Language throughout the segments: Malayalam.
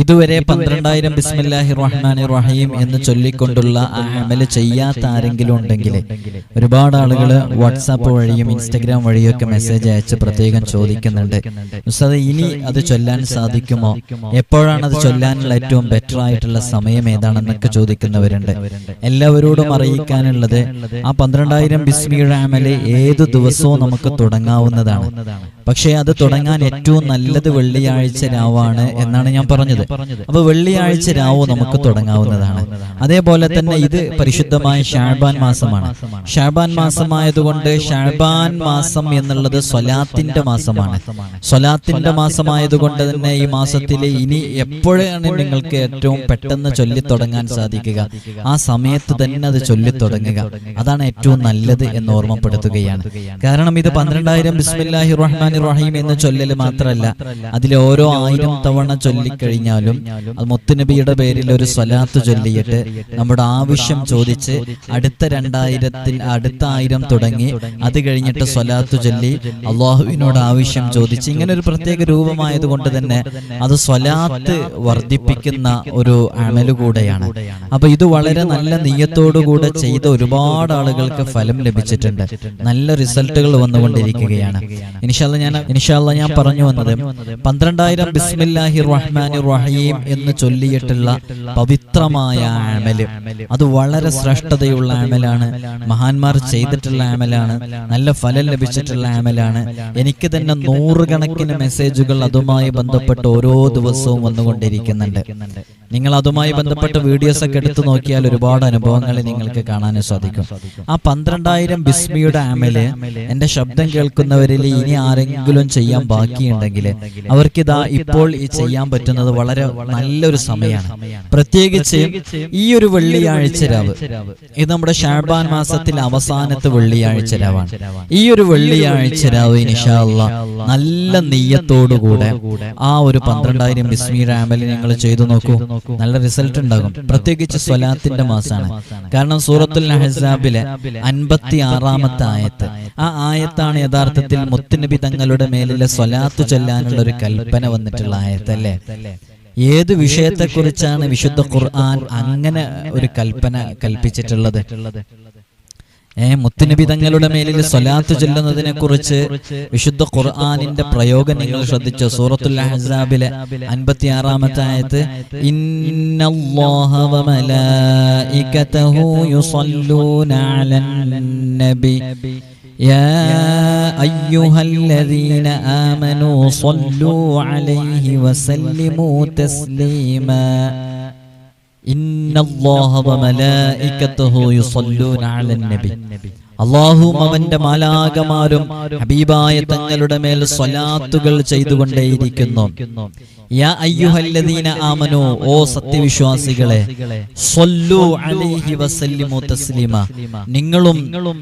ഇതുവരെ പന്ത്രണ്ടായിരം ബിസ്മില്ലാഹി റഹ്മാൻ റഹീം എന്ന് ചൊല്ലിക്കൊണ്ടുള്ള ആ അമൽ ചെയ്യാത്ത ആരെങ്കിലും ഉണ്ടെങ്കിൽ ഒരുപാട് ആളുകൾ വാട്സാപ്പ് വഴിയും ഇൻസ്റ്റഗ്രാം വഴിയും ഒക്കെ മെസ്സേജ് അയച്ച് പ്രത്യേകം ചോദിക്കുന്നുണ്ട്. ഉസ്താദ് ഇനി അത് ചൊല്ലാൻ സാധിക്കുമോ? എപ്പോഴാണ് അത് ചൊല്ലാനുള്ള ഏറ്റവും ബെറ്റർ ആയിട്ടുള്ള സമയം ഏതാണെന്നൊക്കെ ചോദിക്കുന്നവരുണ്ട്. എല്ലാവരോടും അറിയിക്കാനുള്ളത് ആ പന്ത്രണ്ടായിരം ബിസ്മിയുടെ അമൽ ഏത് ദിവസവും നമുക്ക് തുടങ്ങാവുന്നതാണ്. പക്ഷേ അത് തുടങ്ങാൻ ഏറ്റവും നല്ലത് വെള്ളിയാഴ്ച രാവാണ് എന്നാണ് ഞാൻ പറഞ്ഞത്. അപ്പൊ വെള്ളിയാഴ്ച രാവ് നമുക്ക് തുടങ്ങാവുന്നതാണ്. അതേപോലെ തന്നെ ഇത് പരിശുദ്ധമായ ഷാബാൻ മാസമാണ്. ഷാബാൻ മാസമായതുകൊണ്ട് ഷാബാൻ മാസം എന്നുള്ളത് സ്വലാത്തിന്റെ മാസമാണ്. സ്വലാത്തിന്റെ മാസമായതുകൊണ്ട് തന്നെ ഈ മാസത്തിൽ ഇനി എപ്പോഴാണ് നിങ്ങൾക്ക് ഏറ്റവും പെട്ടെന്ന് ചൊല്ലി തുടങ്ങാൻ സാധിക്കുക? ആ സമയത്ത് തന്നെ അത് ചൊല്ലി തുടങ്ങുക. അതാണ് ഏറ്റവും നല്ലത് എന്ന് ഓർമ്മപ്പെടുത്തുകയാണ്. കാരണം ഇത് പന്ത്രണ്ടായിരം ബിസ്മില്ലാഹി റഹ്മാൻ റഹീം എന്ന് ചൊല്ലൽ മാത്രമല്ല. അതിൽ ഓരോ ആയിരം തവണ ചൊല്ലിക്കഴിഞ്ഞാലും അത് മുത്തുനബിയുടെ പേരിൽ ഒരു സ്വലാത്ത് ചൊല്ലിയിട്ട് നമ്മുടെ ആവശ്യം ചോദിച്ച് അടുത്ത രണ്ടായിരത്തിൽ അടുത്ത ആയിരം തുടങ്ങി അത് കഴിഞ്ഞിട്ട് സ്വലാത്ത് ചൊല്ലി അള്ളാഹുവിനോട് ആവശ്യം ചോദിച്ച് ഇങ്ങനെ ഒരു പ്രത്യേക രൂപമായത് കൊണ്ട് തന്നെ അത് സ്വലാത്ത് വർദ്ധിപ്പിക്കുന്ന ഒരു അമൽ കൂടെയാണ്. അപ്പൊ ഇത് വളരെ നല്ല നീയത്തോടുകൂടെ ചെയ്ത ഒരുപാട് ആളുകൾക്ക് ഫലം ലഭിച്ചിട്ടുണ്ട്. നല്ല റിസൾട്ടുകൾ വന്നുകൊണ്ടിരിക്കുകയാണ്. ഇനിഷാല്ല ഞാൻ ഇനിഷാല്ല ഞാൻ പറഞ്ഞു വന്നത് പന്ത്രണ്ടായിരം ബിസ്മില്ലാഹി റഹ്മാൻ റഹീം എന്ന് ചൊല്ലിയിട്ടുള്ള പവിത്രമായ അമൽ അത് വളരെ ശ്രേഷ്ഠതയുള്ള അമലാണ് മഹാന്മാർ ചെയ്തിട്ടുള്ള അമലാണ് നല്ല ഫലം ലഭിച്ചിട്ടുള്ള അമലാണ് എനിക്ക് തന്നെ നൂറുകണക്കിന് മെസ്സേജുകൾ അതുമായി ബന്ധപ്പെട്ട് ഓരോ ദിവസവും വന്നുകൊണ്ടിരിക്കുന്നുണ്ട്. നിങ്ങൾ അതുമായി ബന്ധപ്പെട്ട വീഡിയോസ് ഒക്കെ എടുത്തു നോക്കിയാൽ ഒരുപാട് അനുഭവങ്ങൾ നിങ്ങൾക്ക് കാണാൻ സാധിക്കും. ആ പന്ത്രണ്ടായിരം ബിസ്മിയുടെ അമൽ എന്റെ ശബ്ദം കേൾക്കുന്നവരിൽ ഇനി ആരെങ്കിലും ചെയ്യാൻ ബാക്കിയുണ്ടെങ്കിൽ അവർക്കിതാ ഇപ്പോൾ ഈ ചെയ്യാൻ പറ്റുന്നത് വളരെ നല്ലൊരു സമയമാണ്. പ്രത്യേകിച്ച് ഈ ഒരു വെള്ളിയാഴ്ച രാവ്. ഇത് നമ്മുടെ ഷാബാൻ മാസത്തിൽ അവസാനത്തെ വെള്ളിയാഴ്ച രാവാണ്. ഈ ഒരു വെള്ളിയാഴ്ച രാവ് ഇനിഷാല്ല നല്ല നെയ്യത്തോടുകൂടെ ആ ഒരു പന്ത്രണ്ടായിരം ബിസ്മി അമൽ നിങ്ങൾ ചെയ്തു നോക്കൂ. നല്ല റിസൾട്ട് ഉണ്ടാകും. പ്രത്യേകിച്ച് സ്വലാത്തിന്റെ മാസമാണ് കാരണം സൂറത്തുൽ നഹസാബിലെ അൻപത്തി ആറാമത്തെ ആയത്ത്. ആ ആയത്താണ് യഥാർത്ഥത്തിൽ മുത്തുനബി തങ്ങളുടെ മേലിലെ സ്വലാത്ത് ചൊല്ലാനുള്ള ഒരു കൽപ്പന വന്നിട്ടുള്ള ആയത്ത് അല്ലേ ഏത് വിഷയത്തെക്കുറിച്ചാണ് വിശുദ്ധ ഖുർആൻ അങ്ങനെ ഒരു കൽപ്പന കൽപ്പിച്ചിട്ടുള്ളത്? ഏ മുത്തുനബി തങ്ങളുടെ മേലിൽ സ്വലാത്ത് ചൊല്ലുന്നതിനെ കുറിച്ച് വിശുദ്ധ ഖുർആാനിന്റെ പ്രയോഗം നിങ്ങൾ ശ്രദ്ധിച്ചു സൂറത്തുൽ അഹ്സാബിലെ അൻപത്തി ആറാമത്തെ ആയത്ത് ഇന്നല്ലാഹ വമലായികതഹു യുസല്ലൂന അലൻ നബി يا أيها الذين آمنوا صلوا عليه وسلموا تسليما إن الله وملائكته يصلون على النبي അള്ളാഹും അവന്റെ മാലാകമാരും ഹബീബായ തങ്ങളുടെ മേൽ സ്വലാത്തുകൾ ചെയ്തുകൊണ്ടേയിരിക്കുന്നു യാ അയ്യുഹല്ലദീന ആമനു ഓ സത്യവിശ്വാസികളെ സ്വല്ലു അലൈഹി വസല്ലിമു നിങ്ങളും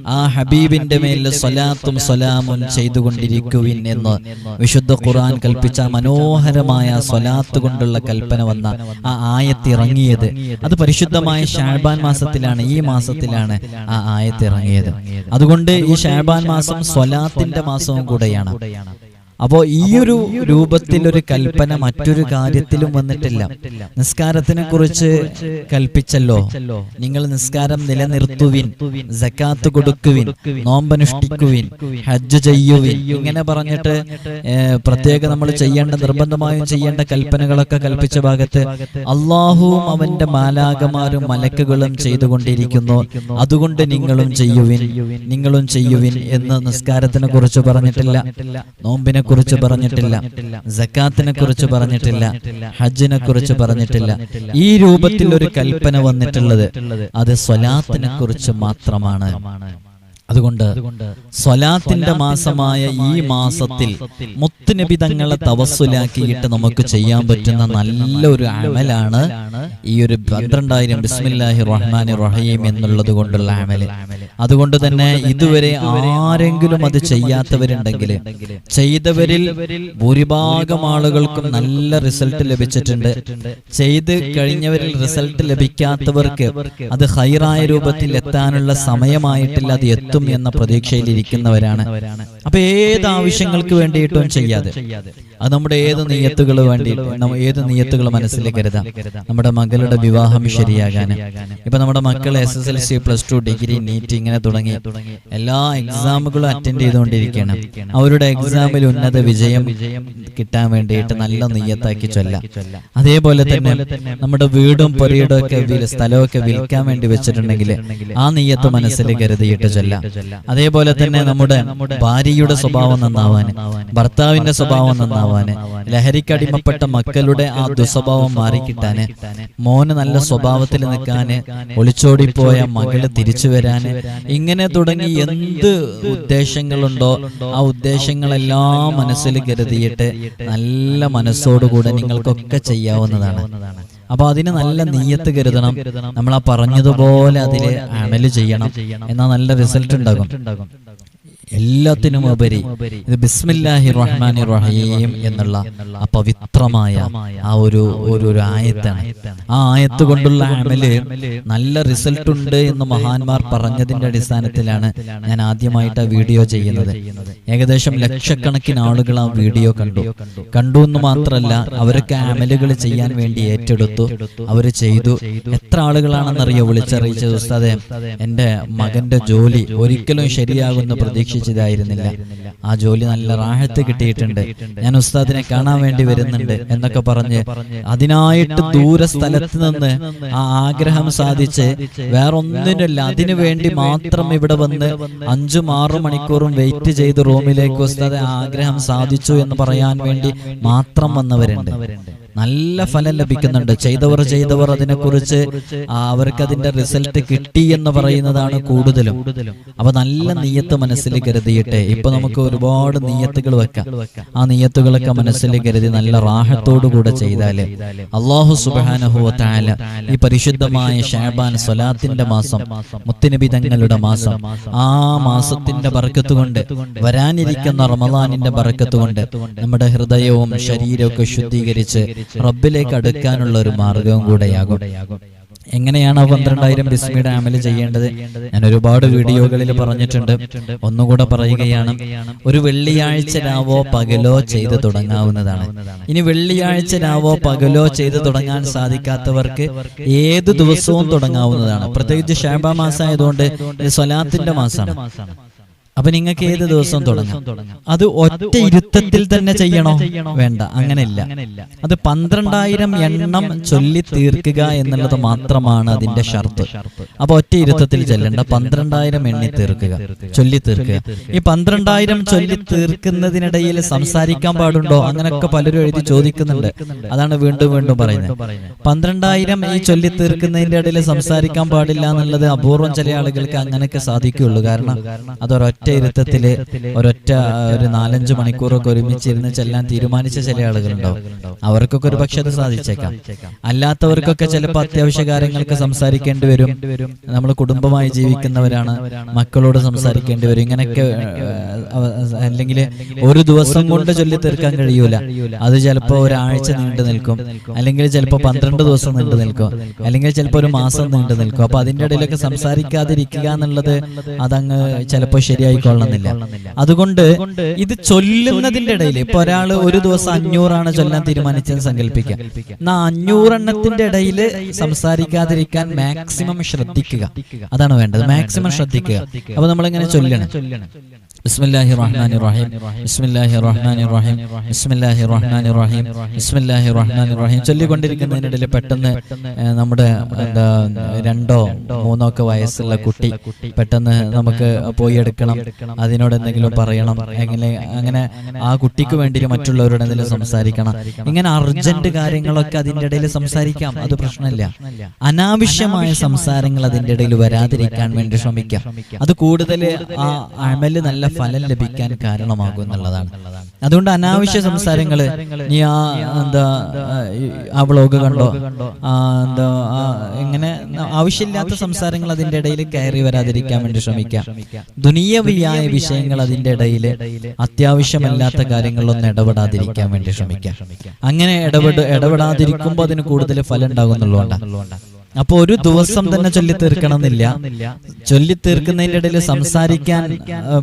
ആ ഹബീബിന്റെ മേൽ സ്വലാത്തും സ്വലാമും ചെയ്തുകൊണ്ടിരിക്കുവിൻ എന്ന് വിശുദ്ധ ഖുർആൻ കൽപ്പിച്ച മനോഹരമായ സ്വലാത്ത് കൊണ്ടുള്ള കൽപ്പന വന്ന ആ ആയത്തിറങ്ങിയത് അത് പരിശുദ്ധമായ ഷാബാൻ മാസത്തിലാണ് ഈ മാസത്തിലാണ് ആ ആയത്തിറങ്ങിയത് അതുകൊണ്ട് ഈ ഷാബാൻ മാസം സ്വലാത്തിന്റെ മാസവും കൂടെയാണ്. അപ്പോ ഈ ഒരു രൂപത്തിൽ ഒരു കൽപ്പന മറ്റൊരു കാര്യത്തിലും വന്നിട്ടില്ല. നിസ്കാരത്തിനെ കുറിച്ച് കൽപ്പിച്ചല്ലോ. നിങ്ങൾ നിസ്കാരം നിലനിർത്തുവിൻ ജക്കാത്ത് കൊടുക്കുവിൻ നോമ്പനുഷ്ഠിക്കുവിൻ ഹജ്ജ് ചെയ്യുവിൻ. ഇങ്ങനെ പറഞ്ഞിട്ട് പ്രത്യേക നമ്മൾ ചെയ്യേണ്ട നിർബന്ധമായും ചെയ്യേണ്ട കൽപ്പനകളൊക്കെ കൽപ്പിച്ച ഭാഗത്ത് അള്ളാഹുവും അവന്റെ മാലാകമാരും മലക്കുകളും ചെയ്തുകൊണ്ടിരിക്കുന്നു. അതുകൊണ്ട് നിങ്ങളും ചെയ്യുവിൻ നിങ്ങളും ചെയ്യുവിൻ എന്ന് നിസ്കാരത്തിനെ കുറിച്ച് പറഞ്ഞിട്ടില്ല. നോമ്പിനെ കുറിച്ച് പറഞ്ഞിട്ടില്ല. ജക്കാത്തിനെ കുറിച്ച് പറഞ്ഞിട്ടില്ല. ഹജ്ജിനെ കുറിച്ച് പറഞ്ഞിട്ടില്ല. ഈ രൂപത്തിൽ ഒരു കൽപ്പന വന്നിട്ടുള്ളത് അത് സ്വലാത്തിനെ കുറിച്ച് മാത്രമാണ്. അതുകൊണ്ട് സ്വലാത്തിന്റെ മാസമായ ഈ മാസത്തിൽ മുത്തുനബി തങ്ങളെ തവസ്സുലാക്കിയിട്ട് നമുക്ക് ചെയ്യാൻ പറ്റുന്ന നല്ലൊരു അമലാണ് ഈ ഒരു പന്ത്രണ്ടായിരം ബിസ്മില്ലാഹി റഹ്മാൻ റഹീം എന്നുള്ളത് കൊണ്ടുള്ള അമൽ. അതുകൊണ്ട് തന്നെ ഇതുവരെ ആരെങ്കിലും അത് ചെയ്യാത്തവരുണ്ടെങ്കിൽ ചെയ്തവരിൽ ഭൂരിഭാഗം ആളുകൾക്കും നല്ല റിസൾട്ട് ലഭിച്ചിട്ടുണ്ട്. ചെയ്ത് കഴിഞ്ഞവരിൽ റിസൾട്ട് ലഭിക്കാത്തവർക്ക് അത് ഹൈറായ രൂപത്തിൽ എത്താനുള്ള സമയമായിട്ടില്ല അത് എത്തും എന്ന പ്രതീക്ഷയിൽ ഇരിക്കുന്നവരാണ് അപ്പൊ ഏത് ആവശ്യങ്ങൾക്ക് വേണ്ടിയിട്ടും ചെയ്യാതെ. അത് നമ്മുടെ ഏത് നീയത്തുകൾ വേണ്ടി ഏത് നീയത്തുകൾ മനസ്സിൽ കരുതാം നമ്മുടെ മകളുടെ വിവാഹം ശരിയാകാൻ ഇപ്പൊ നമ്മുടെ മക്കൾ S S L C plus two degree NEET ഇങ്ങനെ തുടങ്ങി. എല്ലാ എക്സാമുകളും അറ്റൻഡ് ചെയ്തുകൊണ്ടിരിക്കണം. അവരുടെ എക്സാമിൽ ഉന്നത വിജയം കിട്ടാൻ വേണ്ടിയിട്ട് നല്ല നീയത്താക്കി ചൊല്ലാം. അതേപോലെ തന്നെ നമ്മുടെ വീടും പൊരയിടും ഒക്കെ സ്ഥലമൊക്കെ വിൽക്കാൻ വേണ്ടി വെച്ചിട്ടുണ്ടെങ്കിൽ ആ നീയത്ത് മനസ്സിൽ കരുതിയിട്ട് ചൊല്ലാം. അതേപോലെ തന്നെ നമ്മുടെ ഭാര്യയുടെ സ്വഭാവം നന്നാവാൻ ഭർത്താവിന്റെ സ്വഭാവം നന്നാവാന്. ലഹരിക്കടിമപ്പെട്ട മക്കളുടെ ആ ദുസ്വഭാവം മാറിക്കിട്ടാന്. മോന് നല്ല സ്വഭാവത്തിൽ നിൽക്കാന്. ഒളിച്ചോടിപ്പോയ മകൾ തിരിച്ചു വരാന്. ഇങ്ങനെ തുടങ്ങി എന്ത് ഉദ്ദേശങ്ങളുണ്ടോ? ആ ഉദ്ദേശങ്ങളെല്ലാം മനസ്സിൽ കരുതിയിട്ട് നല്ല മനസ്സോടുകൂടെ നിങ്ങൾക്കൊക്കെ ചെയ്യാവുന്നതാണ്. അപ്പൊ അതിന് നല്ല നീയത്ത് കരുതണം. നമ്മൾ ആ പറഞ്ഞതുപോലെ അതിൽ അമൽ ചെയ്യണം. എന്നാൽ നല്ല റിസൾട്ട് ഉണ്ടാകും. എല്ലാത്തിനും ഉപരി ഇത് ബിസ്മില്ലാഹി റഹ്മാനി റഹീം എന്നുള്ള ആ പവിത്രമായ ആ ഒരു ഒരു ആയത്താണ്. ആ ആയത്ത് കൊണ്ടുള്ള അമൽ നല്ല റിസൾട്ട് ഉണ്ട് എന്ന് മഹാന്മാർ പറഞ്ഞതിന്റെ അടിസ്ഥാനത്തിലാണ് ഞാൻ ആദ്യമായിട്ട് ആ വീഡിയോ ചെയ്യുന്നത്. ഏകദേശം ലക്ഷക്കണക്കിന് ആളുകൾ ആ വീഡിയോ കണ്ടു. കണ്ടു എന്ന് മാത്രമല്ല അവരൊക്കെ അമലുകൾ ചെയ്യാൻ വേണ്ടി ഏറ്റെടുത്തു. അവർ ചെയ്തു. എത്ര ആളുകളാണെന്നറിയോ വിളിച്ചറിയിച്ചത് ഉസ്താദെ? എന്റെ മകന്റെ ജോലി ഒരിക്കലും ശരിയാകുമെന്ന് പ്രതീക്ഷിച്ചതായിരുന്നില്ല. ആ ജോലി നല്ല റാഹത്ത് കിട്ടിയിട്ടുണ്ട്. ഞാൻ ഉസ്താദിനെ കാണാൻ വേണ്ടി വരുന്നുണ്ട് എന്നൊക്കെ പറഞ്ഞ് അതിനായിട്ട് ദൂര സ്ഥലത്ത് നിന്ന് ആ ആഗ്രഹം സാധിച്ച് വേറൊന്നിനുമില്ല അതിനു വേണ്ടി മാത്രം ഇവിടെ വന്ന് അഞ്ചും ആറും മണിക്കൂറും വെയിറ്റ് ചെയ്ത് റൂമിലേക്ക് ഉസ്താദ് ആഗ്രഹം സാധിച്ചു എന്ന് പറയാൻ വേണ്ടി മാത്രം വന്നവരുണ്ട്. നല്ല ഫലം ലഭിക്കുന്നുണ്ട്. ചെയ്തവർ ചെയ്തവർ അതിനെക്കുറിച്ച് അവർക്ക് അതിന്റെ റിസൾട്ട് കിട്ടി എന്ന് പറയുന്നതാണ് കൂടുതലും. അപ്പൊ നല്ല നീയത്ത് മനസ്സിൽ കരുതിയിട്ട് ഇപ്പൊ നമുക്ക് ഒരുപാട് നീയത്തുകൾ വെക്കാം. ആ നീയത്തുകളൊക്കെ മനസ്സിൽ കരുതി നല്ല റാഹത്തോടു കൂടെ ചെയ്താൽ അള്ളാഹു സുബാനഹുല ഈ പരിശുദ്ധമായ ഷാബാൻ സ്വലാത്തിന്റെ മാസം മുത്തുനബി തങ്ങളുടെ മാസം ആ മാസത്തിന്റെ ബർക്കത്ത് കൊണ്ട് വരാനിരിക്കുന്ന റമദാനിന്റെ ബർക്കത്ത് കൊണ്ട് നമ്മുടെ ഹൃദയവും ശരീരവും ഒക്കെ ശുദ്ധീകരിച്ച് റബ്ബിലേക്ക് അടുക്കാനുള്ള ഒരു മാർഗവും കൂടെയാകും. എങ്ങനെയാണ് ആ പന്ത്രണ്ടായിരം ബിസ്മിയുടെ അമൽ ചെയ്യേണ്ടത്? ഞാൻ ഒരുപാട് വീഡിയോകളിൽ പറഞ്ഞിട്ടുണ്ട്. ഒന്നുകൂടെ പറയുകയാണ് ഒരു വെള്ളിയാഴ്ച രാവോ പകലോ ചെയ്ത് തുടങ്ങാവുന്നതാണ്. ഇനി വെള്ളിയാഴ്ച രാവോ പകലോ ചെയ്ത് തുടങ്ങാൻ സാധിക്കാത്തവർക്ക് ഏത് ദിവസവും തുടങ്ങാവുന്നതാണ്. പ്രത്യേകിച്ച് ഷാബ മാസം ആയതുകൊണ്ട് ഇത് സ്വലാത്തിന്റെ മാസമാണ്. അപ്പൊ നിങ്ങൾക്ക് ഏത് ദിവസവും തുടങ്ങാം. അത് ഒറ്റ ഇരുത്തത്തിൽ തന്നെ ചെയ്യണോ? വേണ്ട അങ്ങനെയില്ല. അത് പന്ത്രണ്ടായിരം എണ്ണം ചൊല്ലി തീർക്കുക എന്നുള്ളത് മാത്രമാണ് അതിന്റെ ഷർത്ത്. അപ്പൊ ഒറ്റ ഇരുത്തത്തിൽ ചെല്ലണ്ട. പന്ത്രണ്ടായിരം എണ്ണി തീർക്കുക ചൊല്ലി തീർക്കുക ഈ പന്ത്രണ്ടായിരം ചൊല്ലി തീർക്കുന്നതിനിടയിൽ സംസാരിക്കാൻ പാടുണ്ടോ? അങ്ങനെയൊക്കെ പലരും എഴുതി ചോദിക്കുന്നുണ്ട്. അതാണ് വീണ്ടും വീണ്ടും പറയുന്നത്. പന്ത്രണ്ടായിരം ഈ ചൊല്ലി തീർക്കുന്നതിന്റെ ഇടയിൽ സംസാരിക്കാൻ പാടില്ല എന്നുള്ളത് അപൂർവം ചില ആളുകൾക്ക് അങ്ങനെയൊക്കെ സാധിക്കുകയുള്ളൂ. കാരണം അതൊരൊറ്റ ഒരൊറ്റ ആ, ഒരു നാലഞ്ച് മണിക്കൂറൊക്കെ ഒരുമിച്ചിരുന്ന് ചെല്ലാൻ തീരുമാനിച്ച ചില ആളുകളുണ്ടാവും. അവർക്കൊക്കെ ഒരു പക്ഷെ അത് സാധിച്ചേക്കാം. അല്ലാത്തവർക്കൊക്കെ ചിലപ്പോൾ അത്യാവശ്യ കാര്യങ്ങൾക്ക് സംസാരിക്കേണ്ടി വരും. നമ്മൾ കുടുംബമായി ജീവിക്കുന്നവരാണ് മക്കളോട് സംസാരിക്കേണ്ടി വരും. ഇങ്ങനെയൊക്കെ അല്ലെങ്കിൽ ഒരു ദിവസം കൊണ്ട് ചൊല്ലി തീർക്കാൻ കഴിയൂല. അത് ചിലപ്പോൾ ഒരാഴ്ച നീണ്ടു നിൽക്കും. അല്ലെങ്കിൽ ചിലപ്പോൾ പന്ത്രണ്ട് ദിവസം നീണ്ടു നിൽക്കും. അല്ലെങ്കിൽ ചിലപ്പോൾ ഒരു മാസം നീണ്ടു നിൽക്കും. അപ്പൊ അതിന്റെ ഇടയിലൊക്കെ സംസാരിക്കാതിരിക്കുക എന്നുള്ളത് അതങ്ങ് ചിലപ്പോൾ ശരിയായിക്കൊള്ളുന്നില്ല അതുകൊണ്ട് ഇത് ചൊല്ലുന്നതിന്റെ ഇടയിൽ ഇപ്പൊ ഒരാൾ ഒരു ദിവസം അഞ്ഞൂറാണ് ചൊല്ലാൻ തീരുമാനിച്ചെന്ന് സങ്കല്പിക്കാം എന്നാ അഞ്ഞൂറെണ്ണത്തിന്റെ ഇടയിൽ സംസാരിക്കാതിരിക്കാൻ മാക്സിമം ശ്രദ്ധിക്കുക. അതാണ് വേണ്ടത്. മാക്സിമം ശ്രദ്ധിക്കുക. അപ്പൊ നമ്മളിങ്ങനെ ചൊല്ലണം ബിസ്മില്ലാഹി റഹ്മാനി റഹീം ബിസ്മില്ലാഹി റഹ്മാനി റഹീം ബിസ്മില്ലാഹി റഹ്മാനി റഹീം ബിസ്മില്ലാഹി റഹ്മാനി റഹീം ചൊല്ലിക്കൊണ്ടിരിക്കുന്നതിനിടയിൽ പെട്ടെന്ന് നമ്മുടെ എന്താ രണ്ടോ മൂന്നോ ഒക്കെ വയസ്സുള്ള കുട്ടി പെട്ടെന്ന് നമുക്ക് പോയി എടുക്കണം. അതിനോട് എന്തെങ്കിലും പറയണം. എങ്ങനെ അങ്ങനെ ആ കുട്ടിക്ക് വേണ്ടി മറ്റുള്ളവരോട് എന്തെങ്കിലും സംസാരിക്കണം. ഇങ്ങനെ അർജന്റ് കാര്യങ്ങളൊക്കെ അതിന്റെ ഇടയിൽ സംസാരിക്കാം. അത് പ്രശ്നമില്ല. അനാവശ്യമായ സംസാരങ്ങൾ അതിന്റെ ഇടയിൽ വരാതിരിക്കാൻ വേണ്ടി ശ്രമിക്കാം. അത് കൂടുതൽ ആ അമൽ നല്ല ഫലം ലഭിക്കാൻ കാരണമാകും എന്നുള്ളതാണ്. അതുകൊണ്ട് അനാവശ്യ സംസാരങ്ങൾ നീ ആ എന്താ ആ വ്ളോഗ് കണ്ടോ? ആ എന്താ ഇങ്ങനെ ആവശ്യമില്ലാത്ത സംസാരങ്ങൾ അതിന്റെ ഇടയിൽ കയറി വരാതിരിക്കാൻ വേണ്ടി ശ്രമിക്കാം. ദുനിയവിയായ വിഷയങ്ങൾ അതിന്റെ ഇടയിൽ അത്യാവശ്യമല്ലാത്ത കാര്യങ്ങളിലൊന്നും ഇടപെടാതിരിക്കാൻ വേണ്ടി ശ്രമിക്കാം. അങ്ങനെ ഇടപെട ഇടപെടാതിരിക്കുമ്പോൾ അതിന് കൂടുതൽ ഫലം ഉണ്ടാകുന്നുള്ളതുകൊണ്ടാണ് അപ്പൊ ഒരു ദിവസം തന്നെ ചൊല്ലി തീർക്കണമെന്നില്ല ചൊല്ലി തീർക്കുന്നതിന്റെ ഇടയിൽ സംസാരിക്കാൻ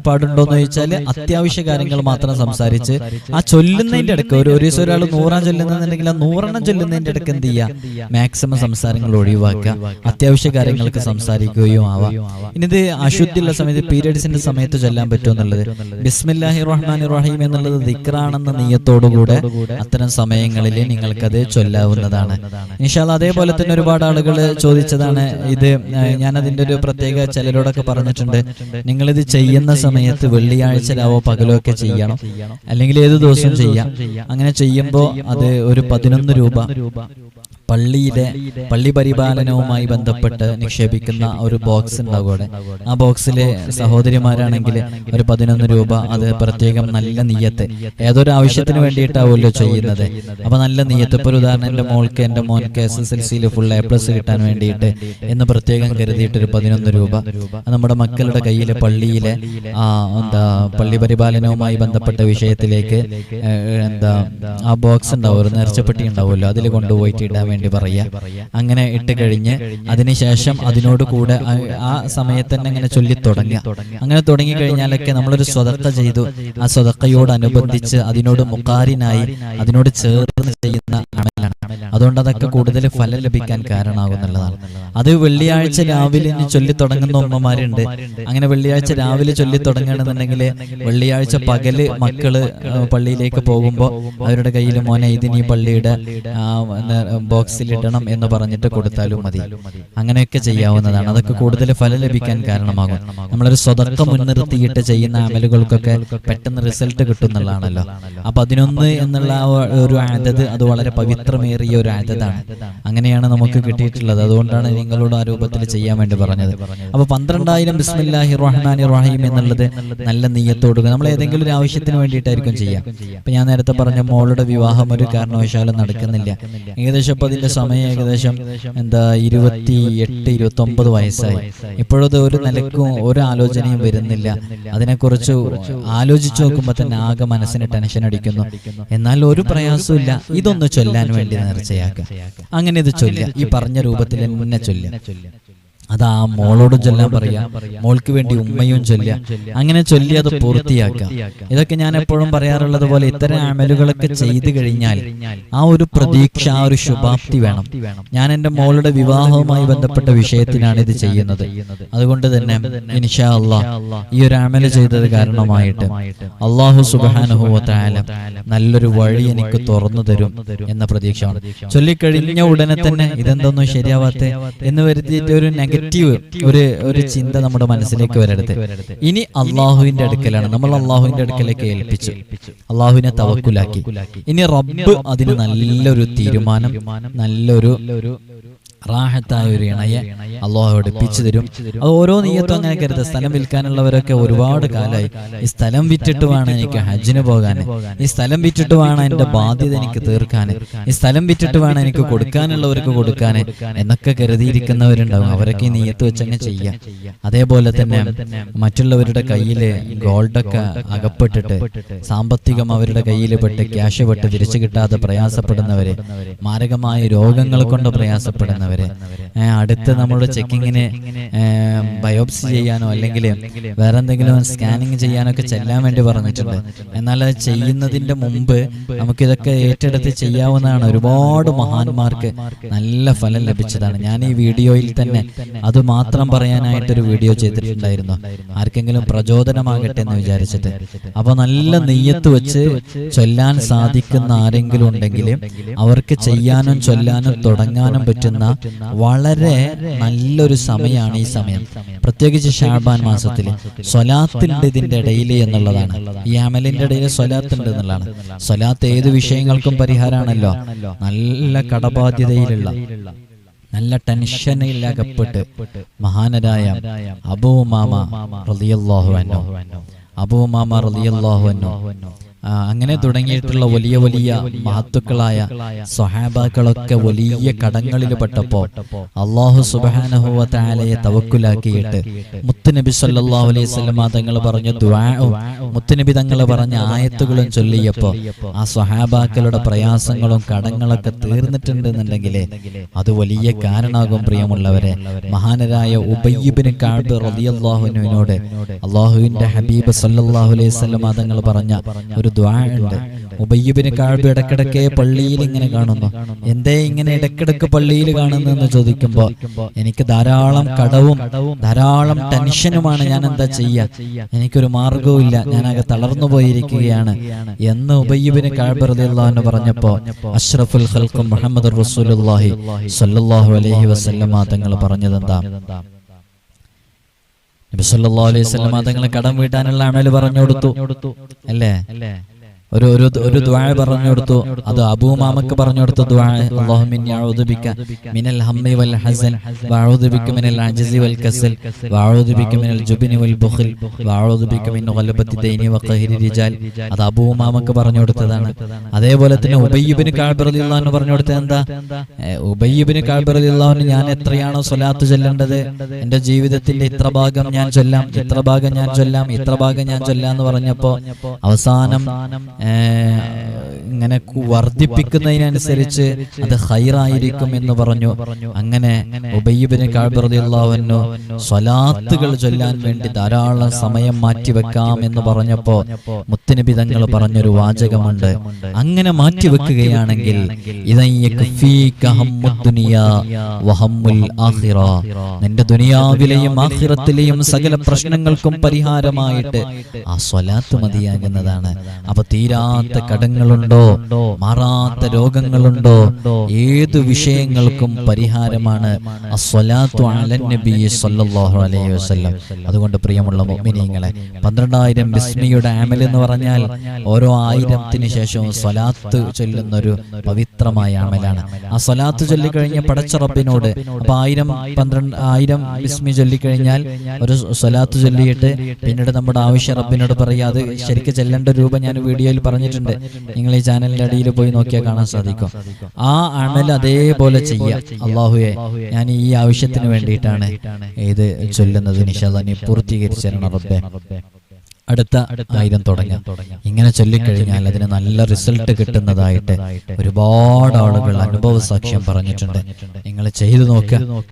പാടുണ്ടോ പാടുണ്ടോന്ന് ചോദിച്ചാൽ അത്യാവശ്യ കാര്യങ്ങൾ മാത്രം സംസാരിച്ച് ആ ചൊല്ലുന്നതിന്റെ ഇടയ്ക്ക് ഒരു ഒരു ദിവസം ഒരാൾ നൂറാം ചൊല്ലുന്നുണ്ടെങ്കിൽ ആ നൂറെണ്ണം ചൊല്ലുന്നതിന്റെ ഇടയ്ക്ക് എന്ത് ചെയ്യുക മാക്സിമം സംസാരങ്ങൾ ഒഴിവാക്കുക. അത്യാവശ്യ കാര്യങ്ങൾക്ക് സംസാരിക്കുകയും ആവാം. ഇനി ഇത് അശുദ്ധിയുള്ള സമയത്ത് പീരിയഡ്സിന്റെ സമയത്ത് ചൊല്ലാൻ പറ്റുമെന്നുള്ളത് ബിസ്മില്ലാഹി റഹ്മാൻ റഹീം എന്നുള്ളത് ദിക്റാണെന്ന നീയത്തോടുകൂടെ അത്തരം സമയങ്ങളിൽ നിങ്ങൾക്കത് ചൊല്ലാവുന്നതാണ്. ഇൻഷാൽ അതേപോലെ തന്നെ ഒരുപാട് ആളുകൾ ചോദിച്ചതാണ് ഇത്. ഞാൻ അതിന്റെ ഒരു പ്രത്യേക ചിലരോടൊക്കെ പറഞ്ഞിട്ടുണ്ട്. നിങ്ങൾ ഇത് ചെയ്യുന്ന സമയത്ത് വെള്ളിയാഴ്ച രാവോ പകലോ ഒക്കെ ചെയ്യണം. അല്ലെങ്കിൽ ഏത് ദിവസവും ചെയ്യാം. അങ്ങനെ ചെയ്യുമ്പോൾ അത് ഒരു പതിനൊന്ന് രൂപ. പള്ളിയിലെ പള്ളി പരിപാലനവുമായി ബന്ധപ്പെട്ട് നിക്ഷേപിക്കുന്ന ഒരു ബോക്സ് ഉണ്ടാവും അവിടെ ആ ബോക്സിലെ സഹോദരിമാരാണെങ്കിൽ ഒരു പതിനൊന്ന് രൂപ അത് പ്രത്യേകം നല്ല നീയത്ത് ഏതൊരു ആവശ്യത്തിന് വേണ്ടിയിട്ടാവുമല്ലോ ചെയ്യുന്നത്? അപ്പൊ നല്ല നീയത്ത് ഇപ്പൊ ഒരു ഉദാഹരണം എന്റെ മോൾക്ക് എന്റെ മോൻക്ക് എസ് എസ് എൽ സിയിൽ ഫുൾ എ പ്ലസ് കിട്ടാൻ വേണ്ടിയിട്ട് എന്ന് പ്രത്യേകം കരുതിയിട്ട് ഒരു പതിനൊന്ന് രൂപ. നമ്മുടെ മക്കളുടെ കയ്യിലെ പള്ളിയിലെ ആ എന്താ പള്ളി പരിപാലനവുമായി ബന്ധപ്പെട്ട വിഷയത്തിലേക്ക് എന്താ ആ ബോക്സ് ഉണ്ടാവും ഒരു നേർച്ചപ്പെട്ടി ഉണ്ടാവുമല്ലോ? അതിൽ കൊണ്ടുപോയിട്ട് ഇടാൻ വേണ്ടി പറയാ അങ്ങനെ ഇട്ട് കഴിഞ്ഞ് അതിനുശേഷം അതിനോട് കൂടെ ആ- സമയത്ത് തന്നെ അങ്ങനെ ചൊല്ലി തുടങ്ങുക. അങ്ങനെ തുടങ്ങി കഴിഞ്ഞാലൊക്കെ നമ്മളൊരു സ്വതക്ക ചെയ്തു. ആ സ്വതക്കയോടനുബന്ധിച്ച് അതിനോട് മുക്കാരിനായി അതിനോട് ചേർന്ന് ചെയ്യുന്ന അമലാണ്. അതുകൊണ്ട് അതൊക്കെ കൂടുതൽ ഫലം ലഭിക്കാൻ കാരണമാകുന്നുള്ളതാണ് അത് വെള്ളിയാഴ്ച രാവിലെ ഇനി ചൊല്ലി തുടങ്ങുന്ന ഉമ്മമാരുണ്ട്. അങ്ങനെ വെള്ളിയാഴ്ച രാവിലെ ചൊല്ലി തുടങ്ങുകയാണെന്നുണ്ടെങ്കിൽ വെള്ളിയാഴ്ച പകൽ മക്കൾ പള്ളിയിലേക്ക് പോകുമ്പോൾ അവരുടെ കയ്യിൽ മോനെ ഇതിനി പള്ളിയുടെ ആ, ന- ബോക്സിൽ ഇടണം എന്ന് പറഞ്ഞിട്ട് കൊടുത്താലും മതി. അങ്ങനെയൊക്കെ ചെയ്യാവുന്നതാണ്. അതൊക്കെ കൂടുതൽ ഫലം ലഭിക്കാൻ കാരണമാകും. നമ്മളൊരു സ്വതക്ക മുൻനിർത്തിയിട്ട് ചെയ്യുന്ന അമലുകൾക്കൊക്കെ പെട്ടെന്ന് റിസൾട്ട് കിട്ടുന്നുള്ളതാണല്ലോ അപ്പൊ പതിനൊന്ന് എന്നുള്ള ഒരു ആദത് അത് വളരെ പവിത്രമേറിയ ഒരു ആദതാണ്. അങ്ങനെയാണ് നമുക്ക് കിട്ടിയിട്ടുള്ളത്. അതുകൊണ്ടാണ് നിങ്ങളോട് ആ രൂപത്തിൽ ചെയ്യാൻ വേണ്ടി പറഞ്ഞത്. അപ്പൊ പന്ത്രണ്ടായിരം ബിസ്മില്ലാഹി റഹ്മാനി റഹീം എന്നുള്ളത് നല്ല നീയത്തോട് നമ്മൾ ഏതെങ്കിലും ഒരു ആവശ്യത്തിന് വേണ്ടിയിട്ടായിരിക്കും ചെയ്യാം. ഇപ്പൊ ഞാൻ നേരത്തെ പറഞ്ഞ മോളുടെ വിവാഹം ഒരു കാരണവശാലും നടക്കുന്നില്ല. ഏകദേശം അതിന്റെ സമയം ഏകദേശം എന്താ ഇരുപത്തി എട്ട് ഇരുപത്തി ഒമ്പത് വയസ്സായി. ഇപ്പോഴത് ഒരു നിലക്കും ഒരു ആലോചനയും വരുന്നില്ല. അതിനെക്കുറിച്ച് ആലോചിച്ചു നോക്കുമ്പോൾ തന്നെ ആകെ മനസ്സിന് ടെൻഷൻ അടിക്കുന്നു. എന്നാൽ ഒരു പ്രയാസവും ഇല്ല. ഇതൊന്ന് ചൊല്ലാൻ വേണ്ടി നേർച്ചയാക്കുക അങ്ങനെ ഇത് ചൊല്ലുക. ഈ പറഞ്ഞ രൂപത്തിൽ മുന്നേ ചൊല്ലുക. അത് ആ മോളോട് ചൊല്ലാൻ പറയാ. മോൾക്ക് വേണ്ടി ഉമ്മയും ചൊല്ലുക. അങ്ങനെ ചൊല്ലി അത് പൂർത്തിയാക്കുക. ഇതൊക്കെ ഞാൻ എപ്പോഴും പറയാറുള്ളത് പോലെ ഇത്തരം അമലുകളൊക്കെ ചെയ്തു കഴിഞ്ഞാൽ ആ ഒരു പ്രതീക്ഷ ആ ഒരു ശുഭാപ്തി വേണം. ഞാൻ എന്റെ മോളുടെ വിവാഹവുമായി ബന്ധപ്പെട്ട വിഷയത്തിനാണ് ഇത് ചെയ്യുന്നത്. അതുകൊണ്ട് തന്നെ ഇൻഷാ അള്ളാ ഈ ഒരു അമൽ ചെയ്തത് കാരണമായിട്ട് അള്ളാഹു സുബാനുഭവത്തായാല നല്ലൊരു വഴി എനിക്ക് തുറന്നു തരും എന്ന പ്രതീക്ഷയാണ്. ചൊല്ലിക്കഴിഞ്ഞ ഉടനെ തന്നെ ഇതെന്തൊന്നും ശരിയാവാത്ത എന്ന് വരുത്തിയിട്ട് ഒരു നെഗറ്റീവ് ഒരു ഒരു ചിന്ത നമ്മുടെ മനസ്സിലേക്ക് വരരുത്. ഇനി അള്ളാഹുവിന്റെ അടുക്കലാണ്. നമ്മൾ അള്ളാഹുവിന്റെ അടുക്കലേക്ക് ഏൽപ്പിച്ചു. അള്ളാഹുവിനെ തവക്കുലാക്കി. ഇനി റബ്ബ് അതിന് നല്ലൊരു തീരുമാനം. നല്ലൊരു റാഹത്തായ ഒരു ഇണയെ അള്ളാഹു അടുപ്പിച്ചു തരും. അത് ഓരോ നീയത്തും അങ്ങനെ കരുത് സ്ഥലം വിൽക്കാനുള്ളവരൊക്കെ ഒരുപാട് കാലമായി. ഈ സ്ഥലം വിറ്റിട്ട് വേണം എനിക്ക് ഹജ്ജിന് പോകാൻ ഈ സ്ഥലം വിറ്റിട്ട് വേണം എന്റെ ബാധ്യത എനിക്ക് തീർക്കാൻ ഈ സ്ഥലം വിറ്റിട്ട് വേണം എനിക്ക് കൊടുക്കാനുള്ളവർക്ക് കൊടുക്കാൻ എന്നൊക്കെ കരുതിയിരിക്കുന്നവരുണ്ടാവും. അവരൊക്കെ ഈ നീയത്ത് വെച്ചങ്ങ് ചെയ്യാം അതേപോലെ തന്നെ മറ്റുള്ളവരുടെ കയ്യിൽ ഗോൾഡൊക്കെ അകപ്പെട്ടിട്ട് സാമ്പത്തികം അവരുടെ കയ്യിൽ പെട്ട് ക്യാഷ് പെട്ട് തിരിച്ചു കിട്ടാതെ പ്രയാസപ്പെടുന്നവര് മാരകമായ രോഗങ്ങൾ കൊണ്ട് പ്രയാസപ്പെടുന്നവര് ഏ, അടുത്ത് നമ്മുടെ ചെക്കിങ്ങിന് ബയോപ്സി ചെയ്യാനോ അല്ലെങ്കിൽ വേറെ എന്തെങ്കിലും സ്കാനിങ് ചെയ്യാനൊക്കെ ചെല്ലാൻ വേണ്ടി പറഞ്ഞിട്ടുണ്ട്. എന്നാൽ അത് ചെയ്യുന്നതിന്റെ മുമ്പ് നമുക്കിതൊക്കെ ഏറ്റെടുത്ത് ചെയ്യാവുന്നതാണ്. ഒരുപാട് മഹാന്മാർക്ക് നല്ല ഫലം ലഭിച്ചതാണ്. ഞാൻ ഈ വീഡിയോയിൽ തന്നെ അത് മാത്രം പറയാനായിട്ടൊരു വീഡിയോ ചെയ്തിട്ടുണ്ടായിരുന്നു. ആർക്കെങ്കിലും പ്രചോദനമാകട്ടെ എന്ന് വിചാരിച്ചിട്ട്. അപ്പൊ നല്ല നെയ്യത്ത് വെച്ച് ചൊല്ലാൻ സാധിക്കുന്ന ആരെങ്കിലും ഉണ്ടെങ്കിൽ അവർക്ക് ചെയ്യാനും ചൊല്ലാനും തുടങ്ങാനും പറ്റുന്ന വളരെ നല്ലൊരു സമയമാണ് ഈ സമയം. പ്രത്യേകിച്ച് ഷാബാൻ മാസത്തിൽ സ്വലാത്തിന്റെ ഇതിന്റെ ഇടയിൽ എന്നുള്ളതാണ്. ഈ അമലിന്റെ ഇടയിൽ സ്വലാത്തുണ്ട് എന്നുള്ളതാണ്. സ്വലാത്ത് ഏത് വിഷയങ്ങൾക്കും പരിഹാരമാണല്ലോ. നല്ല കടബാധ്യതയിലുള്ള നല്ല ടെൻഷനിലകപ്പെട്ട് മഹാനരായ അബൂ മാമ റളിയല്ലാഹു അൻഹു. അങ്ങനെ തുടങ്ങിയിട്ടുള്ള വലിയ വലിയ മഹത്തുക്കളായ സ്വഹാബാക്കളൊക്കെ വലിയ കടങ്ങളിൽ പെട്ടപ്പോ അള്ളാഹു സുബാനഹുവ തവക്കുലാക്കിയിട്ട് മുത്തുനബി സല്ലാ അലൈഹി വസല്ലമ തങ്ങൾ പറഞ്ഞ ദ്വാവും മുത്തുനബി തങ്ങൾ പറഞ്ഞ ആയത്തുകളും ചൊല്ലിയപ്പോ ആ സ്വഹാബാക്കളുടെ പ്രയാസങ്ങളും കടങ്ങളൊക്കെ തീർന്നിട്ടുണ്ട് എന്നുണ്ടെങ്കിലേ അത് വലിയ കാരണാകും പ്രിയമുള്ളവരെ. മഹാനരായ ഉബയ്യിബിന് കാബ് റളിയല്ലാഹുവിനോട് അള്ളാഹുവിന്റെ ഹബീബ് സല്ലാഹു അലൈഹി വസല്ലമ തങ്ങൾ പറഞ്ഞ ഒരു ദ്വാ ഉണ്ട് ഉബയ്യബിന് കാഴ്ബ് ഇടക്കിടക്ക് പള്ളിയിൽ ഇങ്ങനെ കാണുന്നു. എന്തേ ഇങ്ങനെ ഇടക്കിടക്ക് പള്ളിയിൽ കാണുന്നെന്ന് ചോദിക്കുമ്പോ എനിക്ക് ധാരാളം കടവും ധാരാളം ടെൻഷനുമാണ് ഞാൻ എന്താ ചെയ്യാ? എനിക്കൊരു മാർഗവും ഇല്ല ഞാനാകെ തളർന്നു പോയിരിക്കുകയാണ്. എന്ന് ഉബയ്യുബിന് കാഴ്ബ് റളിയല്ലാഹു പറഞ്ഞപ്പോ അഷ്റഫുൽ ഹൽക്കും മുഹമ്മദ് റസൂലുള്ളാഹി സല്ലാഹു അലഹി വസല്ലമ തങ്ങൾ പറഞ്ഞതെന്താ? നബി സല്ലല്ലാഹു അലൈഹി സ്വലം തങ്ങളെ കടം വീട്ടാനുള്ള അമൽ പറഞ്ഞു കൊടുത്തു അല്ലേ? ഒരു ഒരു ഒരു ദ്വാ പറഞ്ഞു കൊടുത്തു അത് അബൂമാമക്ക് പറഞ്ഞു കൊടുത്ത മിനൽ വൽ ഹസൻ മിനൽ അജസി വൽ കസൽ മിനൽ ജുബിനി വൽ ദൈനി അത് അബൂമാമക്ക് പറഞ്ഞു കൊടുത്തതാണ് അതേപോലെ തന്നെ ഉബയ്യിബ്നു കഅബ് റളിയല്ലാഹു പറഞ്ഞു കൊടുത്തത് എന്താ? ഉബയ്യിബ്നു കഅബ് റളിയല്ലാഹു ഞാൻ എത്രയാണോ സ്വലാത്ത് ചൊല്ലേണ്ടത്? എന്റെ ജീവിതത്തിന്റെ ഇത്ര ഭാഗം ഞാൻ ചൊല്ലാം ഇത്ര ഭാഗം ഞാൻ ചൊല്ലാം ഇത്ര ഭാഗം ഞാൻ ചൊല്ലാം എന്ന് പറഞ്ഞപ്പോ അവസാനം ഇങ്ങനെ വർദ്ധിപ്പിക്കുന്നതിനനുസരിച്ച് അത് ഹൈറായിരിക്കും എന്ന് പറഞ്ഞു. അങ്ങനെ ഉബയ്യബിന് സ്വലാത്തുകൾ ചൊല്ലാൻ വേണ്ടി ധാരാളം സമയം മാറ്റിവെക്കാം എന്ന് പറഞ്ഞപ്പോ മുത്തനബി തങ്ങൾ പറഞ്ഞൊരു വാചകമുണ്ട്. അങ്ങനെ മാറ്റിവെക്കുകയാണെങ്കിൽ. നിന്റെ ദുനിയാവിലെയും ആഹിറത്തിലെയും സകല പ്രശ്നങ്ങൾക്കും പരിഹാരമായിട്ട് ആ സ്വലാത്ത് മതിയാകുന്നതാണ്. അപ്പൊ തീരാത്ത കടങ്ങളുണ്ടോ? മാറാത്ത രോഗങ്ങളുണ്ടോ? ഏതു വിഷയങ്ങൾക്കും പരിഹാരമാണ് അതുകൊണ്ട് പ്രിയമുള്ള മൊമിനിയങ്ങളെ പന്ത്രണ്ടായിരം ബിസ്മിയുടെ ആമൽ എന്ന് പറഞ്ഞാൽ ഓരോ ആയിരത്തിന് ശേഷവും സ്വലാത്ത് ചൊല്ലുന്ന ഒരു പവിത്രമായ അമലാണ്. ആ സ്വലാത്ത് ചൊല്ലിക്കഴിഞ്ഞ പടച്ച റബ്ബിനോട് അപ്പൊ ആയിരം പന്ത്രണ്ട് ആയിരം ബിസ്മി ചൊല്ലിക്കഴിഞ്ഞാൽ ഒരു സ്വലാത്ത് ചൊല്ലിയിട്ട് പിന്നീട് നമ്മുടെ ആവശ്യ റബ്ബിനോട് പറയാതെ ശരിക്കും ചെല്ലേണ്ട രൂപം ഞാൻ വീഡിയോയിൽ പറഞ്ഞിട്ടുണ്ട്. നിങ്ങൾ ഈ ചാനലിന്റെ അടിയിൽ പോയി നോക്കിയാൽ കാണാൻ സാധിക്കും. ആ അമൽ അതേപോലെ ചെയ്യാം. അള്ളാഹുയെ ഞാൻ ഈ ആവശ്യത്തിന് വേണ്ടിയിട്ടാണ് ഇത് ചൊല്ലുന്നത്. നിഷാദാനി നീ പൂർത്തീകരിച്ചു തരണം റബ്ബെ. അടുത്ത ആയിരം തുടങ്ങാം. ഇങ്ങനെ ചൊല്ലിക്കഴിഞ്ഞാൽ അതിന് നല്ല റിസൾട്ട് കിട്ടുന്നതായിട്ട് ഒരുപാട് ആളുകൾ അനുഭവ സാക്ഷ്യം പറഞ്ഞിട്ടുണ്ട്. നിങ്ങൾ ചെയ്തു നോക്കുക.